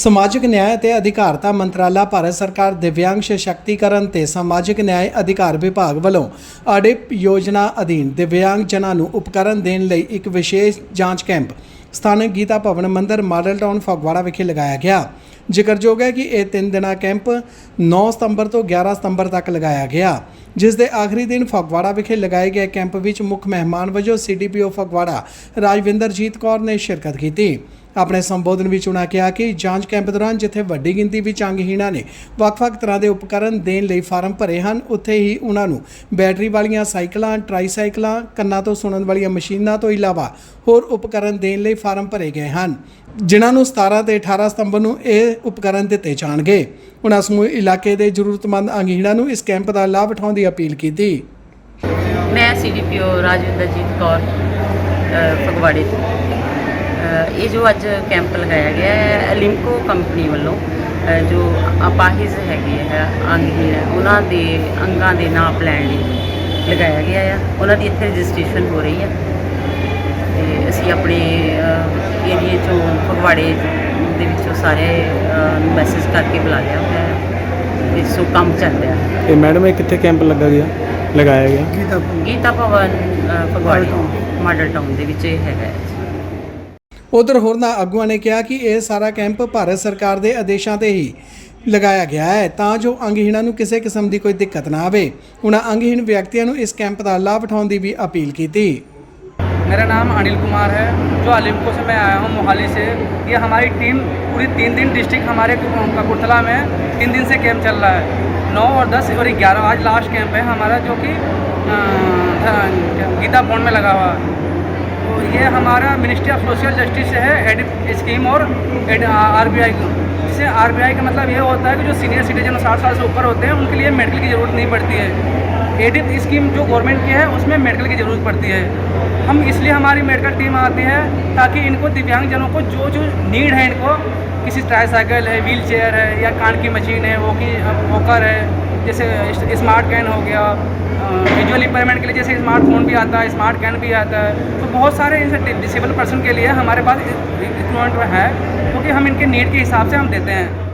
ਸਮਾਜਿਕ ਨਿਆਂ ਅਤੇ ਅਧਿਕਾਰਤਾ ਮੰਤਰਾਲਾ ਭਾਰਤ ਸਰਕਾਰ ਦਿਵਿਆਂਗ ਸਸ਼ਕਤੀਕਰਨ ਤੇ ਸਮਾਜਿਕ ਨਿਆਂ ਅਧਿਕਾਰ ਵਿਭਾਗ ਵੱਲੋਂ ਅਡਿਪ ਯੋਜਨਾ ਅਧੀਨ ਦਿਵਿਆਂਗ ਜਨਾਂ ਨੂੰ ਉਪਕਰਨ ਦੇਣ ਲਈ ਇੱਕ ਵਿਸ਼ੇਸ਼ ਜਾਂਚ ਕੈਂਪ, ਸਥਾਨਕ ਗੀਤਾ ਭਵਨ ਮੰਦਰ ਮਾਡਲ ਟਾਊਨ ਫਗਵਾੜਾ ਵਿਖੇ ਲਗਾਇਆ ਗਿਆ। ਜ਼ਿਕਰਯੋਗ ਹੈ ਕਿ ਇਹ ਤਿੰਨ ਦਿਨਾਂ ਕੈਂਪ 9 ਸਤੰਬਰ ਤੋਂ 11 ਸਤੰਬਰ ਤੱਕ ਲਗਾਇਆ ਗਿਆ। ਜਿਸ ਦੇ ਆਖਰੀ ਦਿਨ ਫਗਵਾੜਾ ਵਿਖੇ ਲਗਾਏ ਗਏ ਕੈਂਪ ਵਿੱਚ ਮੁੱਖ ਮਹਿਮਾਨ ਵਜੋਂ ਸੀਡੀਪੀਓ ਫਗਵਾੜਾ ਰਾਜਵਿੰਦਰਜੀਤ ਕੌਰ ਨੇ ਸ਼ਿਰਕਤ ਕੀਤੀ। ਆਪਣੇ ਸੰਬੋਧਨ ਵਿੱਚ ਉਹਨਾਂ ਕਿਹਾ ਕਿ ਜਾਂਚ ਕੈਂਪ ਦੌਰਾਨ ਜਿੱਥੇ ਵੱਡੀ ਗਿਣਤੀ ਵਿੱਚ ਅੰਗਹੀਣਾਂ ਨੇ ਵੱਖ-ਵੱਖ ਤਰ੍ਹਾਂ ਦੇ ਉਪਕਰਨ ਦੇਣ ਲਈ ਫਾਰਮ ਭਰੇ ਹਨ ਉੱਥੇ ਹੀ ਉਹਨਾਂ ਨੂੰ ਬੈਟਰੀ ਵਾਲੀਆਂ ਸਾਈਕਲਾਂ ਟਰਾਈਸਾਈਕਲਾਂ ਕੰਨਾਂ ਤੋਂ ਸੁਣਨ ਵਾਲੀਆਂ ਮਸ਼ੀਨਾਂ ਤੋਂ ਇਲਾਵਾ ਹੋਰ ਉਪਕਰਨ ਦੇਣ ਲਈ ਫਾਰਮ ਭਰੇ ਗਏ ਹਨ ਜਿਨ੍ਹਾਂ ਨੂੰ 17 ਤੇ 18 ਸਤੰਬਰ ਨੂੰ ਇਹ ਉਪਕਰਨ ਦਿੱਤੇ ਜਾਣਗੇ। ਉਹਨਾਂ ਸਮੂਹ ਇਲਾਕੇ ਦੇ ਜ਼ਰੂਰਤਮੰਦ ਅੰਗਹੀਣਾਂ ਨੂੰ ਇਸ ਕੈਂਪ ਦਾ ਲਾਭ ਉਠਾਉਣ ਦੀ ਅਪੀਲ ਕੀਤੀ। ਮੈਂ ਸੀਡੀਪੀਓ ਰਾਜਵਿੰਦਰਜੀਤ ਕੌਰ ਅ, ਫਗਵਾੜੇ ਤੋਂ। ਇਹ ਜੋ ਅੱਜ ਕੈਂਪ ਲਗਾਇਆ ਗਿਆ ਹੈ ਲਿਮਕੋ ਕੰਪਨੀ ਵੱਲੋਂ ਜੋ ਅਪਾਹਿਜ ਹੈਗੇ ਹੈ ਅੰਗਹੀਣ ਹੈ ਉਹਨਾਂ ਦੇ ਅੰਗਾਂ ਦੇ ਨਾਪ ਲੈਣ ਲਈ ਲਗਾਇਆ ਗਿਆ ਹੈ ਉਹਨਾਂ ਦੀ ਇੱਥੇ ਰਜਿਸਟ੍ਰੇਸ਼ਨ ਹੋ ਰਹੀ ਹੈ ਤੇ ਅਸੀਂ ਆਪਣੇ ਏਰੀਏ ਚੋਂ ਫਗਵਾੜੇ ਦੇ ਵਿੱਚੋਂ ਸਾਰੇ ਮੈਸੇਜ ਕਰਕੇ ਬੁਲਾ ਲਿਆ ਹੋਇਆ ਹੈ ਤੇ ਸੋ ਕੰਮ ਚੱਲ ਰਿਹਾ। ਹੈ ਇਹ ਮੈਡਮ ਇਹ ਕਿੱਥੇ ਕੈਂਪ ਲੱਗਾ ਗਿਆ ਲਗਾਇਆ ਗਿਆ? ਗੀਤਾ ਭਵਨ। ਫਗਵਾੜੇ ਮਾਡਲ ਟਾਊਨ। ਦੇ ਵਿੱਚ ਇਹ ਹੈਗਾ। ਹੈ ਉਧਰ ਹੋਰਨਾਂ ਆਗੂਆਂ ਨੇ ਕਿਹਾ ਕਿ ਇਹ ਸਾਰਾ ਕੈਂਪ ਭਾਰਤ ਸਰਕਾਰ ਦੇ ਆਦੇਸ਼ਾਂ ਤੇ ਹੀ ਲਗਾਇਆ ਗਿਆ ਹੈ ਤਾਂ ਜੋ ਅੰਗਹੀਣਾਂ ਨੂੰ ਕਿਸੇ ਕਿਸਮ ਦੀ ਕੋਈ ਦਿੱਕਤ ਨਾ ਆਵੇ ਉਹਨਾਂ ਅੰਗਹੀਣ ਵਿਅਕਤੀਆਂ ਨੂੰ ਇਸ ਕੈਂਪ ਦਾ ਲਾਭ ਉਠਾਉਣ ਦੀ ਵੀ ਅਪੀਲ ਕੀਤੀ मेरा नाम अनिल कुमार है जो अलिमको से मैं आया हूँ मोहाली से ये हमारी टीम पूरी तीन दिन डिस्ट्रिक्ट हमारे कपूरथला में तीन दिन से कैंप चल रहा है नौ और दस और ग्यारह आज लास्ट कैंप है हमारा जो कि अ, गीता भवन में लगा हुआ है तो ये हमारा मिनिस्ट्री ऑफ़ सोशल जस्टिस से है स्कीम और आर बी आई जिससे आर बी आई का मतलब ये होता है कि जो सीनियर सिटीजन साठ साल से ऊपर होते हैं, उनके लिए मेडिकल की ज़रूरत नहीं पड़ती है। एडिप स्कीम जो गवर्नमेंट की है, उसमें मेडिकल की ज़रूरत पड़ती है। हम इसलिए हमारी मेडिकल टीम आती है ताकि इनको दिव्यांगजनों को जो जो नीड है इनको, किसी ट्राईसाइकिल है व्हील चेयर है, या कान की मशीन है, वो की वोकर है, जैसे स्मार्ट कैन हो गया विजुअल इम्पेयरमेंट के लिए जैसे स्मार्टफ़ोन भी आता है स्मार्ट कैन भी आता है तो बहुत सारे ऐसे डिसेबल पर्सन के लिए हमारे पास इक्विपमेंट है, क्योंकि हम इनके नीड के हिसाब से हम देते हैं।